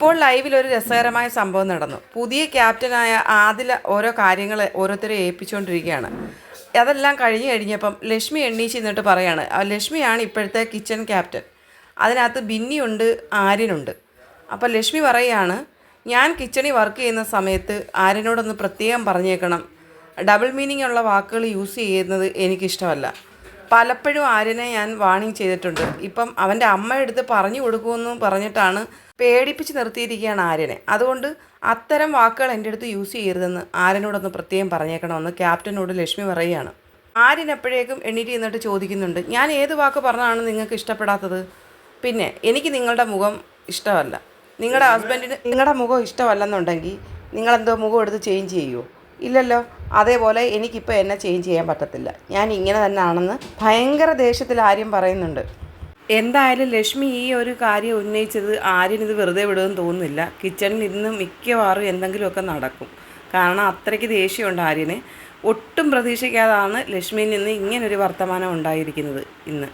ഇപ്പോൾ ലൈവിൽ ഒരു രസകരമായ സംഭവം നടന്നു. പുതിയ ക്യാപ്റ്റനായ ആദില ഓരോ കാര്യങ്ങൾ ഓരോരുത്തരെ ഏൽപ്പിച്ചുകൊണ്ടിരിക്കുകയാണ്. അതെല്ലാം കഴിഞ്ഞ് കഴിഞ്ഞപ്പം ലക്ഷ്മി എണ്ണീച്ച് നിന്നിട്ട് പറയാണ് ലക്ഷ്മിയാണ് ഇപ്പോഴത്തെ കിച്ചൺ ക്യാപ്റ്റൻ. അതിനകത്ത് ബിന്നിയുണ്ട് ആര്യനുണ്ട്. അപ്പോൾ ലക്ഷ്മി പറയുകയാണ് ഞാൻ കിച്ചണിൽ വർക്ക് ചെയ്യുന്ന സമയത്ത് ആര്യനോടൊന്ന് പ്രത്യേകം പറഞ്ഞേക്കണം. ഡബിൾ മീനിങ് ഉള്ള വാക്കുകൾ യൂസ് ചെയ്യുന്നത് എനിക്കിഷ്ടമല്ല. പലപ്പോഴും ആര്യനെ ഞാൻ വാണിംഗ് ചെയ്തിട്ടുണ്ട്. ഇപ്പം അവന്റെ അമ്മ എടുത്ത് പറഞ്ഞു കൊടുക്കുമെന്ന് പറഞ്ഞിട്ടാണ് പേടിപ്പിച്ച് നിർത്തിയിരിക്കുകയാണ് ആര്യനെ. അതുകൊണ്ട് അത്തരം വാക്കുകൾ എന്റെ അടുത്ത് യൂസ് ചെയ്യരുതെന്ന് ആര്യനോടൊന്ന് പ്രത്യേകം പറഞ്ഞേക്കണമെന്ന് ക്യാപ്റ്റനോട് ലക്ഷ്മി പറയുകയാണ്. ആര്യൻ എപ്പോഴേക്കും എണ്ണീറ്റ് നിന്നിട്ട് ചോദിക്കുന്നുണ്ട് ഞാൻ ഏത് വാക്ക് പറഞ്ഞാണ് നിങ്ങൾക്ക് ഇഷ്ടപ്പെടാത്തത്? പിന്നെ എനിക്ക് നിങ്ങളുടെ മുഖം ഇഷ്ടമല്ല. നിങ്ങളുടെ ഹസ്ബൻഡിന് നിങ്ങളുടെ മുഖം ഇഷ്ടമല്ലെന്നുണ്ടെങ്കിൽ നിങ്ങളെന്തോ മുഖം എടുത്ത് ചേഞ്ച് ചെയ്യുമോ ഇല്ലല്ലോ. അതേപോലെ എനിക്കിപ്പോൾ എന്നെ ചേഞ്ച് ചെയ്യാൻ പറ്റത്തില്ല. ഞാൻ ഇങ്ങനെ തന്നെ ആണെന്ന് ഭയങ്കര ദേഷ്യത്തിൽ ആര്യം പറയുന്നുണ്ട്. എന്തായാലും ലക്ഷ്മി ഈ ഒരു കാര്യം ഉന്നയിച്ചത് ആര്യൻ ഇത് വെറുതെ വിടുമെന്ന് തോന്നുന്നില്ല. കിച്ചണിൽ ഇന്ന് മിക്കവാറും എന്തെങ്കിലുമൊക്കെ നടക്കും. കാരണം അത്രയ്ക്ക് ദേഷ്യമുണ്ട് ആര്യന്. ഒട്ടും പ്രതീക്ഷിക്കാതാണ് ലക്ഷ്മിയിൽ നിന്ന് ഇങ്ങനൊരു വർത്തമാനം ഉണ്ടായിരിക്കുന്നത് ഇന്ന്.